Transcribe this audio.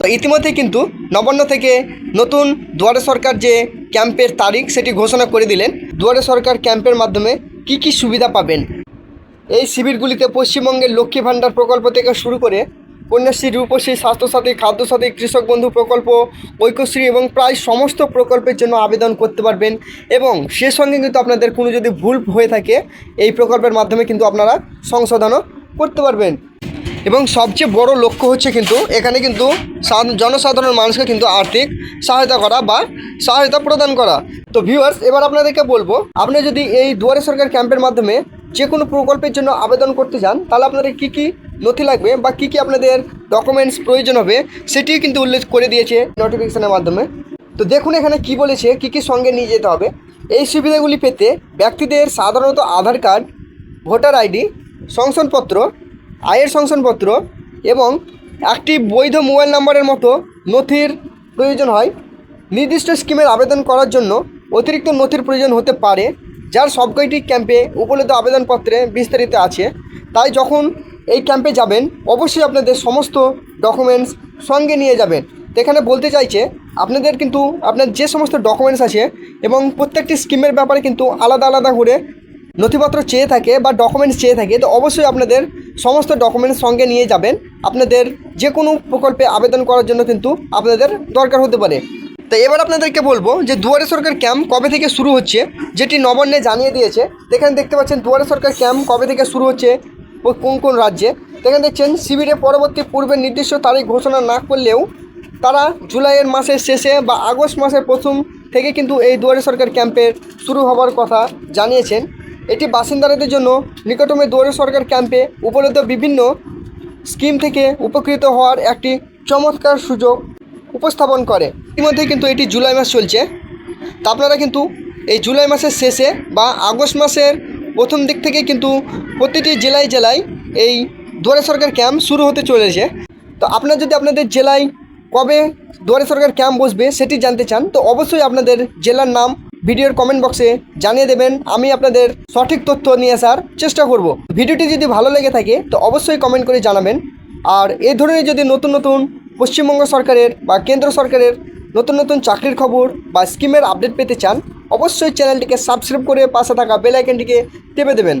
তো ইতিমধ্যে কিন্তু নবান্ন থেকে নতুন দুয়ারে সরকার যে ক্যাম্পের তারিখ সেটি ঘোষণা করে দিলেন। দুয়ারে সরকার ক্যাম্পের মাধ্যমে কি কি সুবিধা পাবেন? এই শিবিরগুলিতে পশ্চিমবঙ্গের লক্ষ্মী ভাণ্ডার প্রকল্প থেকে শুরু করে কন্যাশ্রী, রূপশ্রী, স্বাস্থ্যসাথী, খাদ্যসাথী, কৃষক বন্ধু প্রকল্প, ঐক্যশ্রী এবং প্রায় সমস্ত প্রকল্পের জন্য আবেদন করতে পারবেন এবং সে সঙ্গে কিন্তু আপনাদের কোনো যদি ভুল হয়ে থাকে, এই প্রকল্পের মাধ্যমে কিন্তু আপনারা সংশোধনও করতে পারবেন। এবং সবচেয়ে বড় লক্ষ্য হচ্ছে কিন্তু এখানে কিন্তু জনসাধারণ মানুষকে কিন্তু আর্থিক সহায়তা করা বা সহায়তা প্রদান করা। তো ভিউয়ার্স এবার আপনাদেরকে বলব, আপনি যদি এই দুয়ারে সরকার ক্যাম্পের মাধ্যমে যে কোনো প্রকল্পের জন্য আবেদন করতে চান, তাহলে আপনাদের কী কী নথি লাগবে বা কী কী আপনাদের ডকুমেন্টস প্রয়োজন হবে, সেটিও কিন্তু উল্লেখ করে দিয়েছে নোটিফিকেশনের মাধ্যমে। তো দেখুন এখানে কি বলেছে, কী কী সঙ্গে নিয়ে যেতে হবে। এই সুবিধাগুলি পেতে ব্যক্তিদের সাধারণত আধার কার্ড, ভোটার আইডি, শংসাপত্র আয়ের শংসাপত্র এবং একটি বৈধ মোবাইল নাম্বারের মতো নথির প্রয়োজন হয়। নির্দিষ্ট স্কিমের আবেদন করার জন্য অতিরিক্ত নথির প্রয়োজন হতে পারে, যার সবকয়টি ক্যাম্পে উপলব্ধ আবেদনপত্রে বিস্তারিত আছে। তাই যখন এই ক্যাম্পে যাবেন, অবশ্যই আপনাদের সমস্ত ডকুমেন্টস সঙ্গে নিয়ে যাবেন। এখানে বলতে চাইছে, আপনাদের কিন্তু আপনার যে সমস্ত ডকুমেন্টস আছে এবং প্রত্যেকটি স্কিমের ব্যাপারে কিন্তু আলাদা আলাদা করে নথিপত্র চেয়ে থাকে বা ডকুমেন্টস চেয়ে থাকে, তো অবশ্যই আপনাদের সমস্ত ডকুমেন্টস সঙ্গে নিয়ে যাবেন। আপনাদের যে কোনো প্রকল্পে আবেদন করার জন্য কিন্তু আপনাদের দরকার হতে পারে। তো এবার আপনাদেরকে বলব যে দুয়ারে সরকার ক্যাম্প কবে থেকে শুরু হচ্ছে, যেটি নবান্নে জানিয়ে দিয়েছে। এখানে দেখতে পাচ্ছেন দুয়ারে সরকার ক্যাম্প কবে থেকে শুরু হচ্ছে কোন কোন রাজ্যে। এখানে দেখছেন শিবিরে পরবর্তী পূর্বে নির্দিষ্ট তারিখ ঘোষণা না করলেও তারা জুলাইয়ের মাসের শেষে বা আগস্ট মাসের প্রথম থেকে কিন্তু এই দুয়ারে সরকার ক্যাম্পের শুরু হবার কথা জানিয়েছেন। এটি বাসিন্দাদের জন্য নিকটমে দুয়ারে সরকার ক্যাম্পে উপলব্ধ বিভিন্ন স্কিম থেকে উপকৃত হওয়ার একটি চমৎকার সুযোগ উপস্থাপন করে। ইতিমধ্যে কিন্তু এটি জুলাই মাস চলছে। তা আপনারা কিন্তু এই জুলাই মাসের শেষে বা আগস্ট মাসের প্রথম দিক থেকে কিন্তু প্রতিটি জেলায় জেলায় এই দুয়ারে সরকার ক্যাম্প শুরু হতে চলেছে। তো আপনারা যদি আপনাদের জেলায় কবে দুয়ারে সরকার ক্যাম্প বসবে সেটি জানতে চান, তো অবশ্যই আপনাদের জেলার নাম ভিডিওর কমেন্ট বক্সে জানিয়ে দেবেন, আমি আপনাদের সঠিক তথ্য নিয়ে আসার চেষ্টা করব। ভিডিওটি যদি ভালো লেগে থাকে, তো অবশ্যই কমেন্ট করে জানাবেন। আর এ ধরনের যদি নতুন নতুন পশ্চিমবঙ্গ সরকারের বা কেন্দ্র সরকারের নতুন নতুন চাকরির খবর বা স্কিমের আপডেট পেতে চান, অবশ্যই চ্যানেলটিকে সাবস্ক্রাইব করে পাশে থাকা বেল আইকনটিকে টেপে দেবেন।